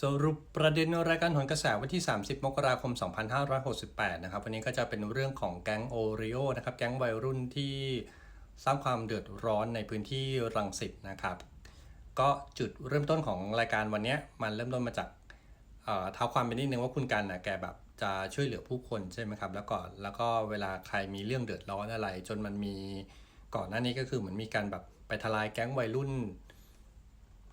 สรุปประเด็นรายการหนกระแสวันที่ 30 มกราคม 2568 นะครับ วันนี้ก็จะเป็นเรื่องของแก๊งโอริโอนะครับ แก๊งวัยรุ่นที่สร้างความเดือดร้อนในพื้นที่รังสิตนะครับ ก็จุดเริ่มต้นของรายการวันนี้มันเริ่มต้นมาจากเอ่อเท้าความไปนิดนึงว่าคุณกันนะแกแบบจะช่วยเหลือผู้คนใช่ไหมครับ แล้วก็แล้วก็เวลาใครมีเรื่องเดือดร้อนอะไร จนมันมีก่อนหน้านี้ก็คือเหมือนมีการแบบไปทลายแก๊งวัยรุ่น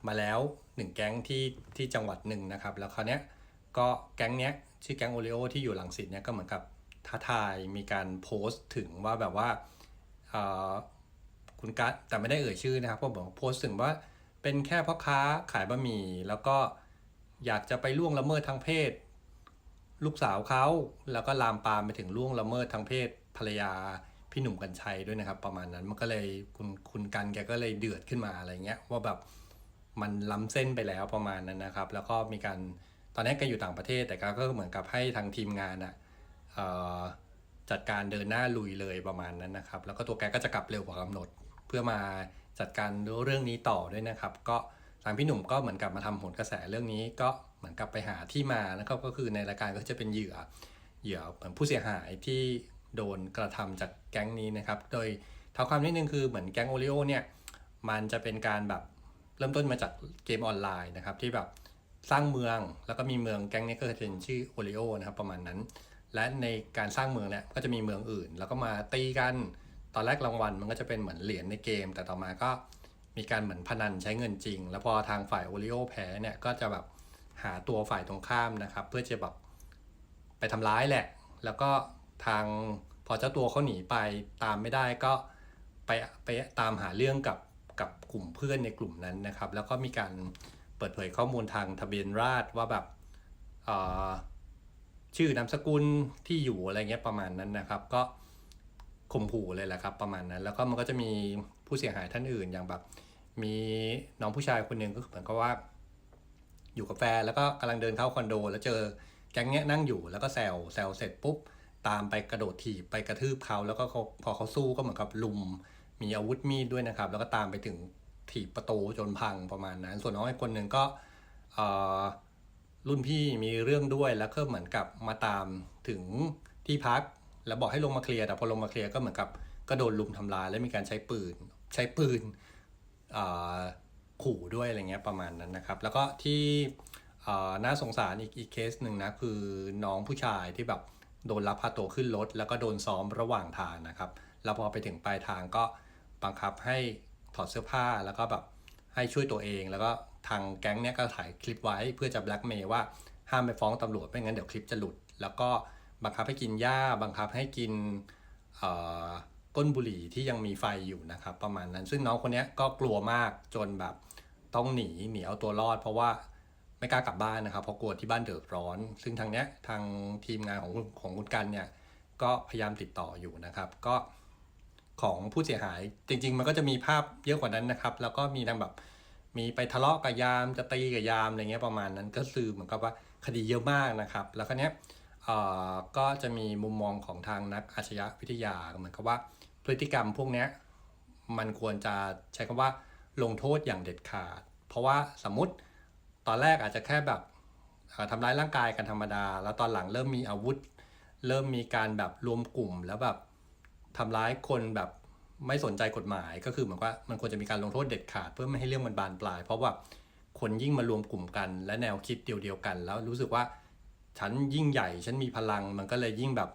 มาแล้วหนึ่งแก๊งที่ที่จังหวัดหนึ่งนะครับ แล้วคราวเนี้ยก็แก๊งเนี้ยชื่อแก๊งโอริโอที่อยู่หลังสิตเนี่ยก็เหมือนกับท้าทายมีการโพสต์ถึงว่าแบบว่าคุณกัสแต่ไม่ได้เอ่ยชื่อนะครับเพราะบอกโพสต์ถึงว่าเป็นแค่พ่อค้าขายบะหมี่แล้วก็อยากจะไปล่วงละเมิดทางเพศ ลูกสาวเขาแล้วก็ลามปามไปถึงล่วงละเมิดทางเพศภรรยาพี่หนุ่มกัญชัยด้วยนะครับ ประมาณนั้นมันก็เลยคุณคุณกันแกก็เลยเดือดขึ้นมาอะไรเงี้ยว่าแบบ มันล้ำเส้นไปแล้วประมาณนั้นนะครับ แล้วก็มีการตอนนี้แกอยู่ต่างประเทศ แต่กก็เหมือนกับให้ทางทีมงานอะเอ่อจัดการเดินหน้าลุยเลยประมาณนั้นนะครับ แล้วก็ตัวแกก็จะกลับเร็วกว่ากำหนด เพื่อมาจัดการเรื่องนี้ต่อด้วยนะครับ ก็ทางพี่หนุ่มก็เหมือนกับมาทำผลกระแสเรื่องนี้ ก็เหมือนกับไปหาที่มานะครับก็คือในรายการก็จะเป็นเหยื่อเหยื่อเหมือนผู้เสียหายที่โดนกระทำจากแก๊งนี้นะครับ โดยเท้าความนิดนึงคือเหมือนแก๊งโอริโอเนี่ยมันจะเป็นการแบบ เริ่มต้นมาจากเกมออนไลน์นะครับที่แบบสร้างเมืองแล้วก็มีเมืองแก๊งนี้ก็จะเป็นชื่อโอริโอนะครับประมาณนั้น และในการสร้างเมืองเนี่ยก็จะมีเมืองอื่น แล้วก็มาตีกันตอนแรกรางวัลมันก็จะเป็นเหมือนเหรียญในเกม แต่ต่อมาก็มีการเหมือนพนันใช้เงินจริง แล้วพอทางฝ่ายโอริโอแพ้เนี่ยก็จะแบบหาตัวฝ่ายตรงข้ามนะครับ เพื่อจะแบบไปทำร้ายแหละ แล้วก็ทางพอเจ้าตัวเขาหนีไปตามไม่ได้ก็ไปไปตามหาเรื่องกับ กับกลุ่มเพื่อนในกลุ่มนั้นนะครับ แล้วก็มีการเปิดเผยข้อมูลทางทะเบียนราษฎรว่าแบบชื่อนามสกุลที่อยู่อะไรเงี้ยประมาณนั้นนะครับ ก็ข่มขู่เลยแหละครับประมาณนั้น แล้วก็มันก็จะมีผู้เสียหายท่านอื่นอย่างแบบ มีน้องผู้ชายคนหนึ่งก็เหมือนกับว่า อยู่กับแฟนแล้วก็กำลังเดินเข้าคอนโด แล้วเจอแก๊งเนี้ยนั่งอยู่แล้วก็แซวแซวเสร็จปุ๊บตามไปกระโดดถีบไปกระทืบเขาแล้วก็พอเขาสู้ก็เหมือนกับลุม มีอาวุธมีดด้วยนะครับ แล้วก็ตามไปถึงถีบประตูจนพังประมาณนั้น ส่วนน้องอีกคนหนึ่งก็รุ่นพี่มีเรื่องด้วยแล้วก็เหมือนกับมาตามถึงที่พัก แล้วบอกให้ลงมาเคลียร์แต่พอลงมาเคลียร์ก็เหมือนกับก็โดนลุมทำร้ายและมีการใช้ปืน ใช้ปืนขู่ด้วยอะไรเงี้ยประมาณนั้นนะครับ แล้วก็ที่น่าสงสารอีกอีกเคสหนึ่งนะคือน้องผู้ชายที่แบบโดนลักพาตัวขึ้นรถ แล้วก็โดนซ้อมระหว่างทางนะครับ แล้วพอไปถึงปลายทางก็ บังคับให้ถอดเสื้อผ้าแล้วก็แบบให้ช่วยตัวเอง แล้วก็ทางแก๊งเนี้ยก็ถ่ายคลิปไว้เพื่อจะแบล็กเมย์ว่าห้ามไปฟ้องตำรวจไม่งั้นเดี๋ยวคลิปจะหลุด แล้วก็บังคับให้กินหญ้าบังคับให้กินก้นบุหรี่ที่ยังมีไฟอยู่นะครับ ประมาณนั้น ซึ่งน้องคนนี้ก็กลัวมากจนแบบต้องหนีหนีเอาตัวรอด เพราะว่าไม่กล้ากลับบ้านนะครับเพราะกลัวที่บ้านเดือดร้อน ซึ่งทางเนี้ยทางทีมงานของของคุณกันเนี่ยก็พยายามติดต่ออยู่นะครับ ก็ ของผู้เสียหาย จริง ๆ มันก็จะมีภาพเยอะกว่านั้นนะครับ แล้วก็มีทางแบบมีไปทะเลาะกับยามจะตีกับยามอะไรเงี้ยประมาณนั้นก็คือเหมือนกับว่าคดีเยอะมากนะครับ แล้วคราวเนี้ยเอ่อก็จะมีมุมมองของทางนักอาชญาวิทยาเหมือนกับว่าพฤติกรรมพวกเนี้ยมันควรจะใช้คำว่าลงโทษอย่างเด็ดขาด เพราะว่าสมมติตอนแรกอาจจะแค่แบบทำร้ายร่างกายกันธรรมดา แล้วตอนหลังเริ่มมีอาวุธ เริ่มมีการแบบรวมกลุ่มแล้วแบบ ทำร้ายคนแบบไม่สนใจกฎหมายก็คือเหมือนว่ามันควรจะมีการลงโทษเด็ดขาดเพื่อไม่ให้เรื่องมันบานปลาย เพราะว่าคนยิ่งมารวมกลุ่มกัน และแนวคิดเดียวๆกัน แล้วรู้สึกว่าฉันยิ่งใหญ่ฉันมีพลังมันก็เลยยิ่งแบบ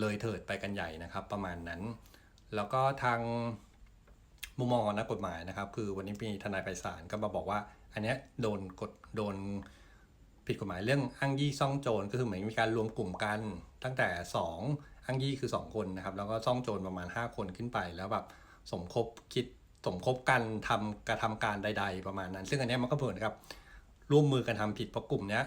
เลยเถิดไปกันใหญ่นะครับ ประมาณนั้น แล้วก็ทางมุมมองนักกฎหมายนะครับ คือวันนี้มีทนายไพศาลก็มาบอกว่า อันนี้โดนกฎโดนผิดกฎหมายเรื่องอ้างยี่ซ่องโจรก็คือเหมือนมีการรวมกลุ่มกันตั้งแต่ 2 อ้างยี่คือ 2 คนนะครับ แล้วก็ซ่องโจรประมาณ 5 คนขึ้นไป แล้วแบบสมคบคิดสมคบกันทำกระทำการใด ๆ ประมาณนั้น ซึ่งอันเนี้ยมันก็เผินครับร่วมมือกันทำผิดเพราะกลุ่มเนี้ย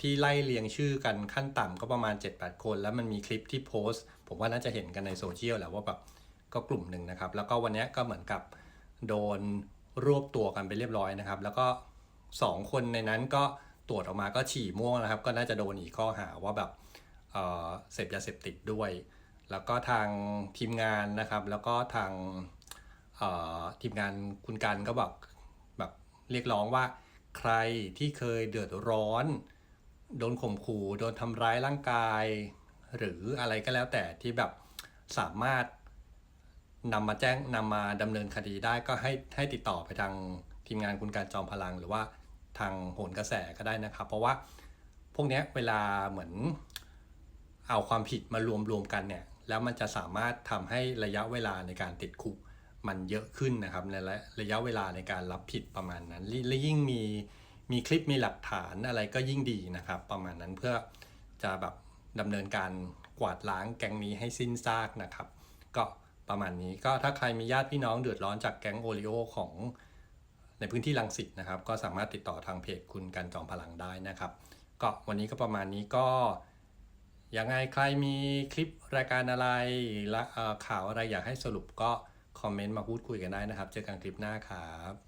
ที่ไล่เรียงชื่อกันขั้นต่ำก็ประมาณ 7-8 คน แล้วมันมีคลิปที่โพสต์ ผมว่าน่าจะเห็นกันในโซเชียลแหละว่าแบบก็กลุ่มหนึ่งนะครับ แล้วก็วันเนี้ยก็เหมือนกับโดนรวบตัวกันไปเรียบร้อยนะครับ แล้วก็สองคนในนั้นก็ตรวจออกมาก็ฉี่ม่วงนะครับ ก็น่าจะโดนอีกข้อหาว่าแบบ เสพยาเสพติดด้วย แล้วก็ทางทีมงานนะครับ แล้วก็ทางทีมงานคุณกันก็บอกแบบเรียกร้องว่าใครที่เคยเดือดร้อน โดนข่มขู่โดนทำร้ายร่างกาย หรืออะไรก็แล้วแต่ที่แบบสามารถนำมาแจ้งนำมาดำเนินคดีได้ก็ให้ให้ติดต่อไปทางทีมงานคุณการจอมพลัง หรือว่าทางโหนกระแสก็ได้นะครับ เพราะว่าพวกนี้เวลาเหมือน เอาความผิดมารวมรวมกันเนี่ยแล้วมันจะสามารถทำให้ระยะเวลาในการติดคุกมันเยอะขึ้นนะครับในระระยะเวลาในการรับผิดประมาณนั้นและยิ่งมีมีคลิปมีหลักฐานอะไรก็ยิ่งดีนะครับ ประมาณนั้นเพื่อจะแบบดำเนินการกวาดล้างแก๊งนี้ให้สิ้นซากนะครับ ก็ประมาณนี้ก็ถ้าใครมีญาติพี่น้องเดือดร้อนจากแก๊งโอริโอของในพื้นที่รังสิตนะครับ ก็สามารถติดต่อทางเพจคุณกันจอมพลังได้นะครับ ก็วันนี้ก็ประมาณนี้ก็ ยังไงใครมีคลิปรายการอะไรและข่าวอะไรอยากให้สรุปก็คอมเมนต์มาพูดคุยกันได้นะครับ เจอกันคลิปหน้าครับ